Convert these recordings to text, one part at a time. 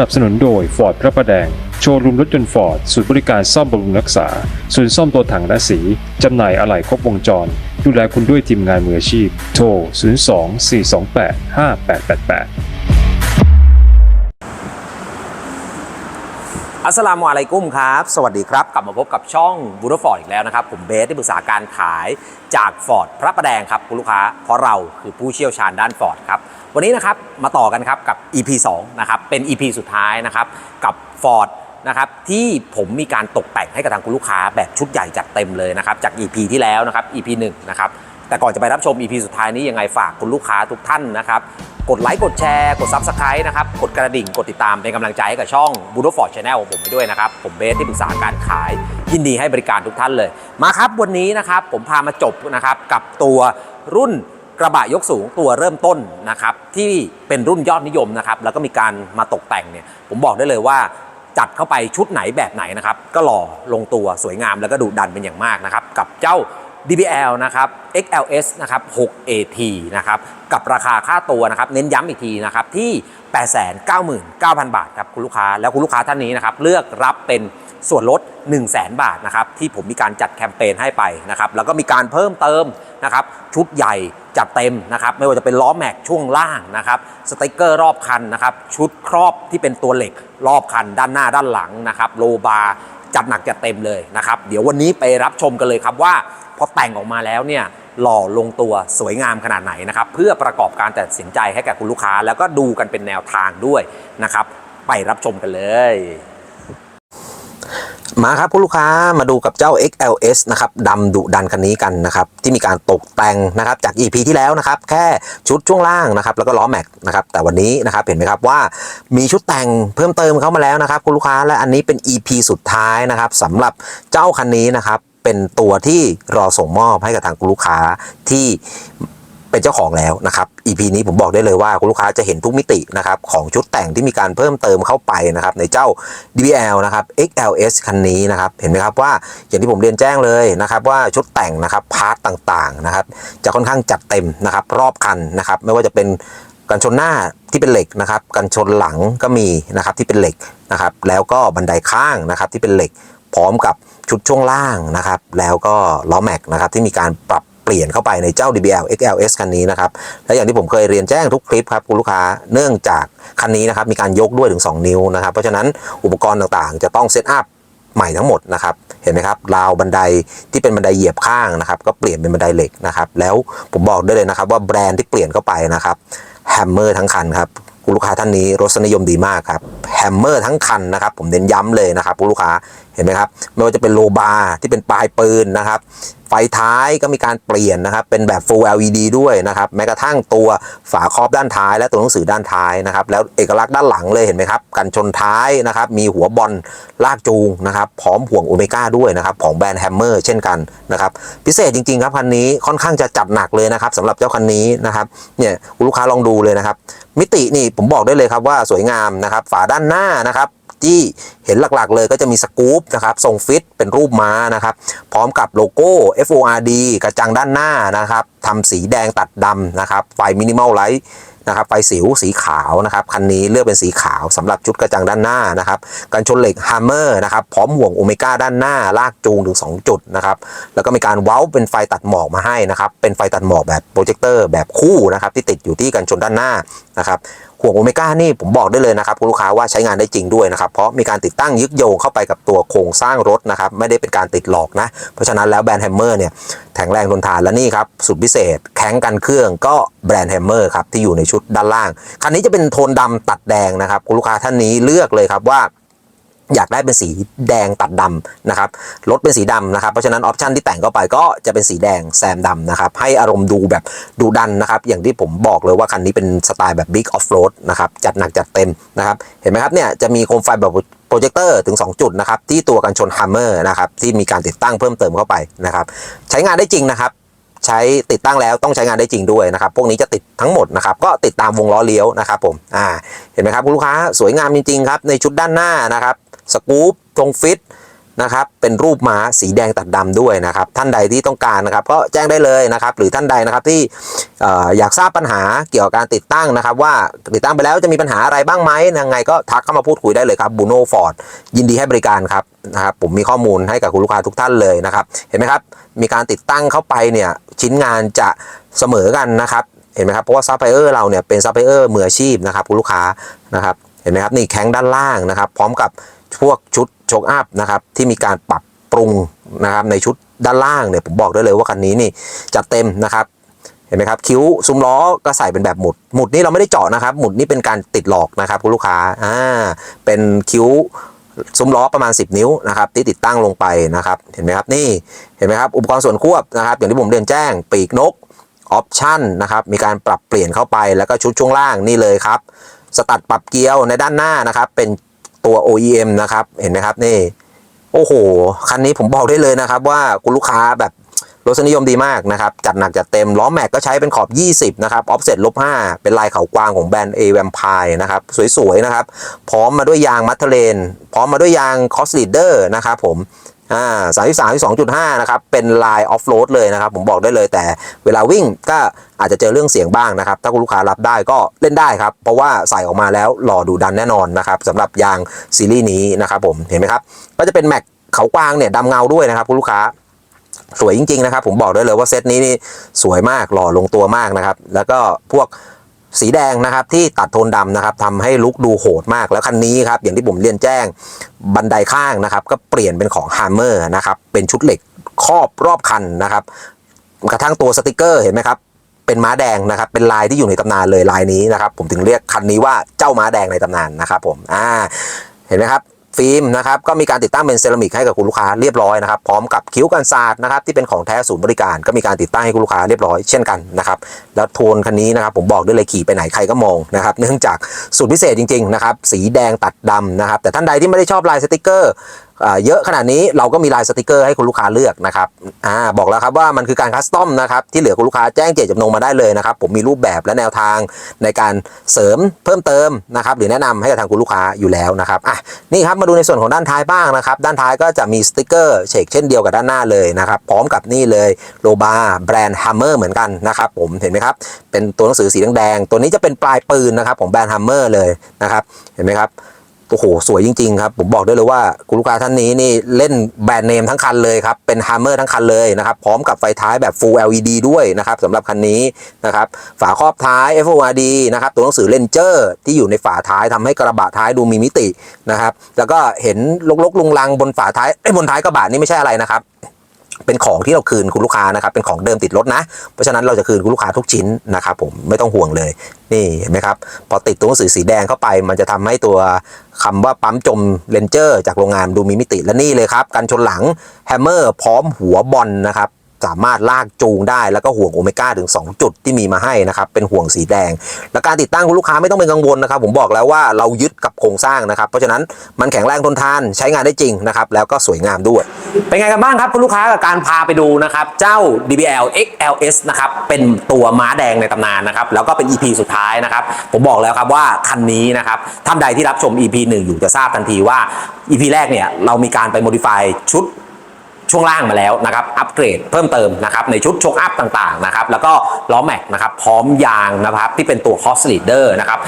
นับสนุนโดย Ford พระประแดง โชว์รูมรถยนต์ฟอร์ดศูนย์บริการซ่อมบำรุงรักษา ศูนย์ซ่อมตัวถังและสี จำหน่ายอะไหล่ครบวงจร ดูแลคุณด้วยทีมงานมืออาชีพ โทร 02 428 5888อัสลามุอะลัยกุมครับ สวัสดีครับ กลับมาพบกับช่องบูรฟอร์ดอีกแล้วนะครับ ผมเบสที่ปรึกษาการขายจากฟอร์ดพระประแดงครับ คุณลูกค้า เพราะเราคือผู้เชี่ยวชาญด้านฟอร์ดครับ วันนี้นะครับมาต่อกันครับกับ EP 2นะครับเป็น EP สุดท้ายนะครับกับฟอร์ดนะครับที่ผมมีการตกแต่งให้กับทางคุณลูกค้าแบบชุดใหญ่จัดเต็มเลยนะครับจาก EP ที่แล้วนะครับ EP 1นะครับแต่ก่อนจะไปรับชม EP สุดท้ายนี้ยังไงฝากคุณลูกค้าทุกท่านนะครับกดไลค์กดแชร์กด Subscribe นะครับกดกระดิ่งกดติดตามเป็นกำลังใจให้กับช่อง b u d o f o r d Channel ของผมไปด้วยนะครับ ผมเบสที่ปรึกษาการขาย ยินดีให้บริการทุกท่านเลย มาครับวันนี้นะครับผมพามาจบนะครับกับตัวรุ่น กระบะยกสูงตัวเริ่มต้นนะครับที่เป็นรุ่นยอดนิยมนะครับแล้วก็มีการมาตกแต่งเนี่ยผมบอกได้เลยว่าจัดเข้าไปชุดไหนแบบไหนนะครับก็หล่อลงตัวสวยงามแล้วก็ดุดันเป็นอย่างมากนะครับกับเจ้า DBL นะครับ XLS นะครับ 6AT นะครับ กับราคาค่าตัวนะครับ เน้นย้ำอีกทีนะครับที่ 899,000 บาทครับคุณลูกค้า แล้วคุณลูกค้าท่านนี้นะครับ เลือกรับเป็นส่วนลด 1 0 0 0 0แบาทนะครับ ที่ผมมีการจัดแคมเปญให้ไปนะครับ แล้วก็มีการเพิ่มเติม นะครับชุดใหญ่จัดเต็มนะครับไม่ว่าจะเป็นล้อแม็กช่วงล่างนะครับสติกเกอร์รอบคันนะครับชุดครอบที่เป็นตัวเหล็กรอบคัน ด้านหน้าด้านหลังนะครับโลบาร์จัดหนักจัดเต็มเลยนะครับเดี๋ยววันนี้ไปรับชมกันเลยครับว่าพอแต่งออกมาแล้วเนี่ยหล่อลงตัวสวยงามขนาดไหนนะครับเพื่อประกอบการตัดสินใจให้แก่คุณลูกค้า แล้วก็ดูกันเป็นแนวทางด้วยนะครับไปรับชมกันเลย มาครับคุณลูกค้ามาดูกับเจ้า XLS นะครับดำดุดันคันนี้กันนะครับที่มีการตกแต่งนะครับจาก EP ที่แล้วนะครับแค่ชุดช่วงล่างนะครับแล้วก็ล้อแม็กนะครับแต่วันนี้นะครับเห็นไหมครับว่ามีชุดแต่งเพิ่มเติมเข้ามาแล้วนะครับคุณลูกค้าและอันนี้เป็น EP สุดท้ายนะครับสำหรับเจ้าคันนี้นะครับเป็นตัวที่รอส่งมอบให้กับทางคุณลูกค้าที่ เป็นเจ้าของแล้วนะครับ EP นี้ผมบอกได้เลยว่าคุณลูกค้าจะเห็นทุกมิตินะครับของชุดแต่งที่มีการเพิ่มเติมเข้าไปนะครับในเจ้า DBL นะครับ XLS คันนี้นะครับเห็นไหมครับว่าอย่างที่ผมเรียนแจ้งเลยนะครับว่าชุดแต่งนะครับพาร์ตต่างๆนะครับจะค่อนข้างจัดเต็มนะครับรอบคันนะครับไม่ว่าจะเป็นกันชนหน้าที่เป็นเหล็กนะครับกันชนหลังก็มีนะครับที่เป็นเหล็กนะครับแล้วก็บันไดข้างนะครับที่เป็นเหล็กพร้อมกับชุดช่วงล่างนะครับแล้วก็ล้อแม็กนะครับที่มีการปรับ เปลี่ยนเข้าไปในเจ้า DBL XLS คันนี้นะครับ และอย่างที่ผมเคยเรียนแจ้งทุกคลิปครับคุณลูกค้า เนื่องจากคันนี้นะครับมีการยกด้วยถึง 2 นิ้วนะครับ เพราะฉะนั้นอุปกรณ์ต่างๆ จะต้องเซตอัพใหม่ทั้งหมดนะครับเห็นไหมครับราวบันไดที่เป็นบันไดเหยียบข้างนะครับ ก็เปลี่ยนเป็นบันไดเหล็กนะครับ แล้วผมบอกได้เลยนะครับว่าแบรนด์ที่เปลี่ยนเข้าไปนะครับแฮมเมอร์ทั้งคันครับคุณลูกค้าท่านนี้รสนิยมดีมากครับแฮมเมอร์ทั้งคันนะครับ ผมเน้นย้ำเลยนะครับคุณลูกค้าเห็นไหมครับไม่ว่าจะเป็นโลบาที่เป็นปลายปืนนะครับ ฟท้ายก็มีการเปลี่ยนนะครับ เป็นแบบ Full LED ด้วยนะครับ แม้กระทั่งตัวฝาครอบด้านท้าย และตัวหนังสือด้านท้ายนะครับ แล้วเอกลักษณ์ด้านหลังเลยเห็นไหมครับ กันชนท้ายนะครับ มีหัวบอลลากจูงนะครับ พร้อมห่วงโอเมก้าด้วยนะครับของแบรนด์แฮมเมอร์เช่นกันนะครับ พิเศษจริงๆครับคันนี้ค่อนข้างจะจัดหนักเลยนะครับสำหรับเจ้าคันนี้นะครับเนี่ยลูกค้าลองดูเลยนะครับ มิตินี่ผมบอกได้เลยครับว่าสวยงามนะครับ ฝาด้านหน้านะครับ ที่เห็นหลักๆ เลยก็จะมีสกู๊ปนะครับทรงฟิตเป็นรูปม้านะครับพร้อมกับโลโก้ FORD กระจังด้านหน้านะครับทำสีแดงตัดดำนะครับไฟมินิมอลไลท์นะครับไฟสิวสีขาวนะครับคันนี้เลือกเป็นสีขาวสำหรับชุดกระจังด้านหน้านะครับกันชนเหล็กฮัมเมอร์นะครับพร้อมห่วงโอเมก้าด้านหน้า ลากจูงถึง 2 จุดนะครับแล้วก็มีการเว้าเป็นไฟตัดหมอกมาให้นะครับเป็นไฟตัดหมอกแบบโปรเจคเตอร์แบบคู่นะครับที่ติดอยู่ที่กันชนด้านหน้านะครับ ห่วงโอเมก้านี่ผมบอกได้เลยนะครับคุณลูกค้าว่าใช้งานได้จริงด้วยนะครับ เพราะมีการติดตั้งยึดโยงเข้าไปกับตัวโครงสร้างรถนะครับ ไม่ได้เป็นการติดหลอกนะ เพราะฉะนั้นแล้วแบรนด์แฮมเมอร์เนี่ยแข็งแรงทนทานและนี่ครับ สุดพิเศษ แข็งกันเครื่องก็แบรนด์แฮมเมอร์ครับที่อยู่ในชุดด้านล่าง คันนี้จะเป็นโทนดำตัดแดงนะครับคุณลูกค้าท่านนี้เลือกเลยครับว่า อยากได้เป็นสีแดงตัดดำนะครับรถเป็นสีดำนะครับ เพราะฉะนั้นออปชันที่แต่งเข้าไปก็จะเป็นสีแดงแซมดำนะครับ ให้อารมณ์ดูแบบดูดันนะครับ อย่างที่ผมบอกเลยว่าคันนี้เป็นสไตล์แบบบิ๊กออฟโรดนะครับ จัดหนักจัดเต็มนะครับ เห็นไหมครับเนี่ยจะมีโคมไฟแบบโปรเจคเตอร์ถึง 2 จุดนะครับ ที่ตัวกันชนฮัมเมอร์นะครับ ที่มีการติดตั้งเพิ่มเติมเข้าไปนะครับ ใช้งานได้จริงนะครับใช้ติดตั้งแล้วต้องใช้งานได้จริงด้วยนะครับ พวกนี้จะติดทั้งหมดนะครับ ก็ติดตามวงล้อเลี้ยวนะครับผมอ่าเห็นไหมครับคุณลูกค้าสวยงามจริงๆครับในชุดด้านหน้านะครับ สกู๊ปตรงฟิตนะครับเป็นรูปม้าสีแดงตัดดำด้วยนะครับ ท่านใดที่ต้องการนะครับ ก็แจ้งได้เลยนะครับ หรือท่านใดนะครับที่อออยากทราบปัญหาเกี่ยวกับการติดตั้งนะครับ ว่าติดตั้งไปแล้วจะมีปัญหาอะไรบ้างไหมยังไงก็ทักเข้ามาพูดคุยได้เลยครับบูโน่ฟอร์ดยินดีให้บริการครับนะครับผมมีข้อมูลให้กับคุณลูกค้าทุกท่านเลยนะครับ เห็นไหมครับ มีการติดตั้งเข้าไปเนี่ยชิ้นงานจะเสมอกันนะครับเห็นไหมครับเพราะว่าซัพพลายเออร์เราเนี่ยเป็นซัพพลายเออร์มืออาชีพนะครับคุณลูกค้านะครับเห็นไหมครับนี่แข้งด้านล่างนะครับ พร้อมกับ พวกชุดโชคอัพนะครับที่มีการปรับปรุงนะครับในชุดด้านล่างเนี่ยผมบอกได้เลยว่าคันนี้นี่จัดเต็มนะครับเห็นไหมครับคิ้วซุ้มล้อก็ใส่เป็นแบบหมุด หมุดนี่เราไม่ได้เจาะนะครับ หมุดนี่เป็นการติดหลอกนะครับคุณลูกค้าอ่าเป็นคิ้วซุ้มล้อประมาณ 10 นิ้วนะครับที่ติดตั้งลงไปนะครับ เห็นไหมครับนี่เห็นไหมครับอุปกรณ์ส่วนควบนะครับ อย่างที่ผมเรียนแจ้งปีกนกออปชั่นนะครับมีการปรับเปลี่ยนเข้าไปแล้วก็ชุดช่วงล่างนี่เลยครับ สตัดปรับเกลียวในด้านหน้านะครับ เป็น ตัว OEM นะครับเห็นไหมครับนี่โอ้โหคันนี้ผมบอกได้เลยนะครับ ว่าคุณลูกค้าแบบรสนิยมดีมากนะครับ จัดหนักจัดเต็ม ล้อแม็กก็ใช้เป็นขอบ 20 นะครับ ออฟเซ็ตลบ 5 เป็นลายเขากวางของแบรนด์ A v a m p i r e นะครับ สวย ๆ นะครับ พร้อมมาด้วยยางมัทเทเลน พร้อมมาด้วยยางคอสลีเดอร์นะครับผม อ่าสามสิบสามสองจุดห้านะครับ เป็นลายออฟโรดเลยนะครับ ผมบอกได้เลย แต่เวลาวิ่งก็อาจจะเจอเรื่องเสียงบ้างนะครับ ถ้าคุณลูกค้ารับได้ก็เล่นได้ครับ เพราะว่าใส่ออกมาแล้วหล่อดูดันแน่นอนนะครับสำหรับยางซีรีส์นี้นะครับผมเห็นไหมครับ ก็จะเป็นแม็กเขากวางเนี่ยดำเงาด้วยนะครับคุณลูกค้าสวยจริงๆนะครับ ผมบอกได้เลยว่าเซตนี้นี่สวยมากหล่อลงตัวมากนะครับ แล้วก็พวก สีแดงนะครับที่ตัดโทนดำนะครับทำให้ลุคดูโหดมากแล้วคันนี้ครับอย่างที่ผมเรียนแจ้งบันไดข้างนะครับ ก็เปลี่ยนเป็นของฮ h มเมอร์นะครับเป็นชุดเหล็กครอบรอบคันนะครับกระทั่งตัวสติกเกอร์เห็นไหมครับเป็นม้าแดงนะครับ เป็นลายที่อยู่ในตำนานเลยลายนี้นะครับ ผมถึงเรียกคันนี้ว่าเจ้าม้าแดงในตำนานนะครับผมอ่าเห็นไหมครับ ฟิล์มนะครับก็มีการติดตั้งเป็นเซรามิกให้กับคุณลูกค้าเรียบร้อยนะครับพร้อมกับคิ้วกันศาสตร์นะครับที่เป็นของแท้ศูนย์บริการ ก็มีการติดตั้งให้คุณลูกค้าเรียบร้อยเช่นกันนะครับแล้วโทนคันนี้นะครับผมบอกได้เลยขี่ไปไหนใครก็มองนะครับเนื่องจากสูตรพิเศษจริงๆนะครับสีแดงตัดดำนะครับแต่ท่านใดที่ไม่ได้ชอบลายสติกเกอร์เยอะขนาดนี้เราก็มีลายสติกเกอร์ให้คุณลูกค้าเลือกนะครับอ่าบอกแล้วครับว่ามันคือการคัสตอมนะครับที่เหลือคุณลูกค้าแจ้งเจตจำนงมาได้เลยนะครับผมมีรูปแบบและแนวทางในการเสริมเพิ่มเติมนะครับหรือแนะนำให้กับทางคุณลูกค้าอยู่แล้วนะครับอะนี่ครับมาดูในส่วนของด้านท้ายบ้างนะครับด้านท้ายก็จะมีสติกเกอร์เฉกเช่นเดียวกับด้านหน้าเลยนะครับพร้อมกับนี่เลยโลบาแบรนด์ฮัมเมอร์เหมือนกันนะครับผมเห็นไหมครับเป็นตัวหนังสือสีแดงๆตัวนี้จะเป็นปลายปืนนะครับของแบรนด์ฮัมเมอร์เลยนะครับเห็นไหมครับ โอ้โหสวยจริง ๆ ครับ ผมบอกได้เลยว่าคุณลูกค้าท่านนี้นี่เล่นแบรนด์เนมทั้งคันเลยครับ เป็น Hammer ทั้งคันเลยนะครับ พร้อมกับไฟท้ายแบบ Full LED ด้วยนะครับสำหรับคันนี้นะครับ ฝาครอบท้าย FORD นะครับ ตัวหนังสือ Ranger ที่อยู่ในฝาท้ายทำให้กระบะท้ายดูมีมิตินะครับ แล้วก็เห็นลกๆลุงลังบนฝาท้ายไอ้บนท้ายกระบะนี่ไม่ใช่อะไรนะครับเป็นของที่เราคืนคุณลูกค้านะครับ เป็นของเดิมติดรถนะ เพราะฉะนั้นเราจะคืนคุณลูกค้าทุกชิ้นนะครับผมไม่ต้องห่วงเลย นี่เห็นไหมครับ พอติดตัวหนังสือสีแดงเข้าไป มันจะทำให้ตัวคำว่าปั๊มจมเลนเจอร์จากโรงงานดูมีมิติและนี่เลยครับกันชนหลังแฮมเมอร์พร้อมหัวบอลนะครับสามารถลากจูงได้แล้วก็ห่วงโอเมก้าถึง 2 จุดที่มีมาให้นะครับ เป็นห่วงสีแดง และการติดตั้งคุณลูกค้าไม่ต้องเป็นกังวลนะครับ ผมบอกแล้วว่าเรายึดกับโครงสร้างนะครับ เพราะฉะนั้นมันแข็งแรงทนทานใช้งานได้จริงนะครับ แล้วก็สวยงามด้วย เป็นไงกันบ้างครับคุณลูกค้ากับการพาไปดูนะครับเจ้า DBL XLS นะครับเป็นตัวม้าแดงในตำนานนะครับแล้วก็เป็น EP สุดท้ายนะครับผมบอกแล้วครับว่าคันนี้นะครับท่านใดที่รับชม EP 1 อยู่จะทราบทันทีว่า EP แรกเนี่ยเรามีการไป modify ชุด ช่วงล่างมาแล้วนะครับอัปเกรดเพิ่มเติมนะครับในชุดชคอัพต่างๆนะครับแล้วก็ล้อแม็กนะครับพร้อมยางนะครับที่เป็นตัวคอสลีดเดอร์นะครับ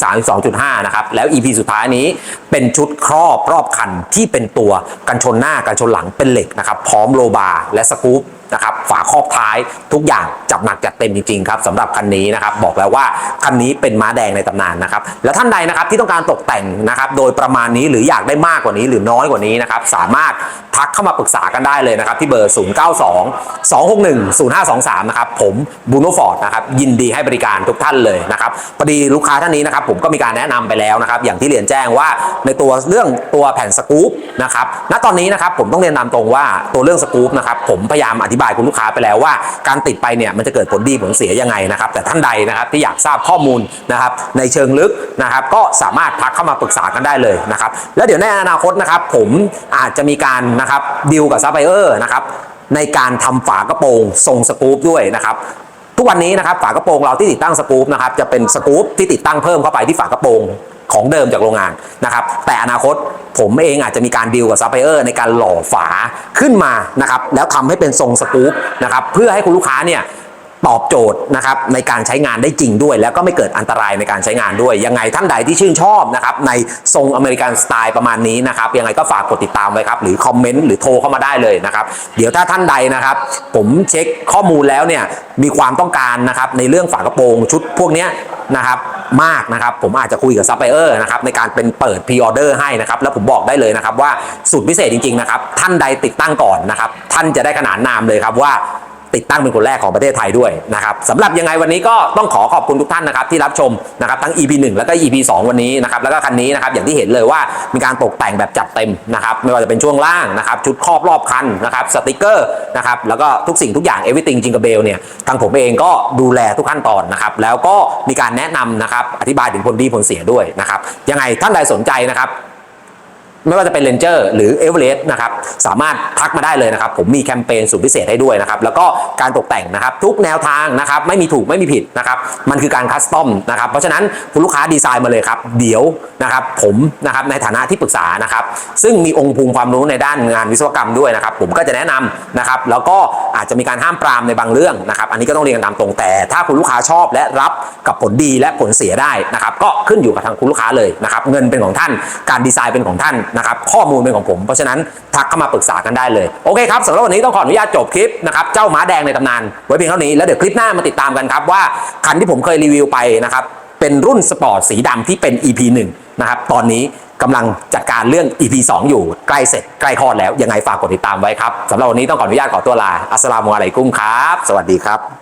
33 2.5นะครับแล้ว EP สุดท้ายนี้เป็นชุดครอบรอบคันที่เป็นตัวกันชนหน้ากันชนหลังเป็นเหล็กนะครับพร้อมโลบาร์และสกู๊ป นะครับฝาครอบท้ายทุกอย่างจับหนักจัดเต็มจริงๆครับสำหรับคันนี้นะครับบอกแล้วว่าคันนี้เป็นม้าแดงในตำนานนะครับแล้วท่านใดนะครับที่ต้องการตกแต่งนะครับโดยประมาณนี้หรืออยากได้มากกว่านี้หรือน้อยกว่านี้นะครับสามารถทักเข้ามาปรึกษากันได้เลยนะครับที่เบอร์ 092 261 0523 นะครับผมบูโนฟอร์ดนะครับยินดีให้บริการทุกท่านเลยนะครับพอดีลูกค้าท่านนี้นะครับผมก็มีการแนะนำไปแล้วนะครับอย่างที่เรียนแจ้งว่าในตัวเรื่องตัวแผ่นสกู๊ปนะครับณตอนนี้นะครับผมต้องเรียนตามตรงว่าตัวเรื่องสกู๊ปนะครับผมพยายามอธิบายคุณลูกค้าไปแล้วว่า การติดไปเนี่ยมันจะเกิดผลดีผลเสียยังไงนะครับ แต่ท่านใดนะครับที่อยากทราบข้อมูลนะครับในเชิงลึกนะครับ ก็สามารถทักเข้ามาปรึกษากันได้เลยนะครับแล้วเดี๋ยวในอนาคตนะครับ ผมอาจจะมีการนะครับดีลกับซัพพลายเออร์นะครับในการทำฝากระโปรงทรงสกู๊ปด้วยนะครับทุกวันนี้นะครับฝากระโปรงเราที่ติดตั้งสกู๊ปนะครับจะเป็นสกู๊ปที่ติดตั้งเพิ่มเข้าไปที่ฝากระโปรง ของเดิมจากโรงงานนะครับ แต่อนาคตผมเองอาจจะมีการดีลกับซัพพลายเออร์ในการหล่อฝาขึ้นมานะครับแล้วทำให้เป็นทรงสกู๊ปนะครับเพื่อให้คุณลูกค้าเนี่ยตอบโจทย์นะครับในการใช้งานได้จริงด้วย แล้วก็ไม่เกิดอันตรายในการใช้งานด้วย ยังไงท่านใดที่ชื่นชอบนะครับในทรงอเมริกันสไตล์ประมาณนี้นะครับยังไงก็ฝากกดติดตามไว้ครับหรือคอมเมนต์หรือโทรเข้ามาได้เลยนะครับเดี๋ยวถ้าท่านใดนะครับ ผมเช็คข้อมูลแล้วเนี่ยมีความต้องการนะครับในเรื่องฝากระโปรงชุดพวกเนี้ย นะครับมากนะครับผมอาจจะคุยกับซัพพลายเออร์นะครับในการเป็นเปิดพรีออเดอร์ให้นะครับแล้วผมบอกได้เลยนะครับว่าสูตรพิเศษจริงๆนะครับท่านใดติดตั้งก่อนนะครับท่านจะได้ขนานนามเลยครับว่า ติดตั้งเป็นคนแรกของประเทศไทยด้วยนะครับสำหรับยังไงวันนี้ก็ต้องขอขอบคุณทุกท่านนะครับที่รับชมนะครับทั้ง EP 1 แล้วก็ EP 2 วันนี้นะครับแล้วก็คันนี้นะครับอย่างที่เห็นเลยว่ามีการตกแต่งแบบจัดเต็มนะครับไม่ว่าจะเป็นช่วงล่างนะครับชุดครอบรอบคันนะครับสติกเกอร์นะครับแล้วก็ทุกสิ่งทุกอย่าง everything จิงกเบลเนี่ยทางผมเองก็ดูแลทุกขั้นตอนนะครับแล้วก็มีการแนะนำนะครับอธิบายถึงผลดีผลเสียด้วยนะครับยังไงท่านใดสนใจนะครับ ไม่ว่าจะเป็น Ranger หรือ e v e r e s t นะครับสามารถทักมาได้เลยนะครับผมมีแคมเปญสุดพิเศษให้ด้วยนะครับแล้วก็การตกแต่งนะครับทุกแนวทางนะครับไม่มีถูกไม่มีผิดนะครับมันคือการคัสตอมนะครับเพราะฉะนั้นคุณลูกค้าดีไซน์มาเลยครับเดี๋ยวนะครับผมนะครับในฐานะที่ปรึกษานะครับซึ่งมีองค์ภูมิความรู้ในด้านงานวิศวกรรมด้วยนะครับผมก็จะแนะนำนะครับแล้วก็อาจจะมีการห้ามปรามในบางเรื่องนะครับอันนี้ก็ต้องเรียนกันตามตรงแต่ ถ้าคุณลูกค้าชอบและรับกับผลดีและผลเสียได้นะครับก็ขึ้นอยู่กับทางคุณลูกค้าเลยนะครับเงินเป็นของท่านการดีไซน์เป็นของท่านนะครับข้อมูลเป็นของผม เพราะฉะนั้นทักเข้ามาปรึกษากันได้เลย โอเคครับสำหรับวันนี้ต้องขออนุญาตจบคลิปนะครับเจ้าม้าแดงในตำนานไว้เพียงเท่านี้แล้วเดี๋ยวคลิปหน้ามาติดตามกันครับว่าคันที่ผมเคยรีวิวไปนะครับเป็นรุ่นสปอร์ตสีดำที่เป็น EP 1นะครับตอนนี้กำลังจัดการเรื่อง EP 2 อยู่ใกล้เสร็จใกล้คลอดแล้วยังไงฝากกดติดตามไว้ครับสำหรับวันนี้ต้องขออนุญาตขอตัวลาอัสลามุอะลัยกุมครับ สวัสดีครับ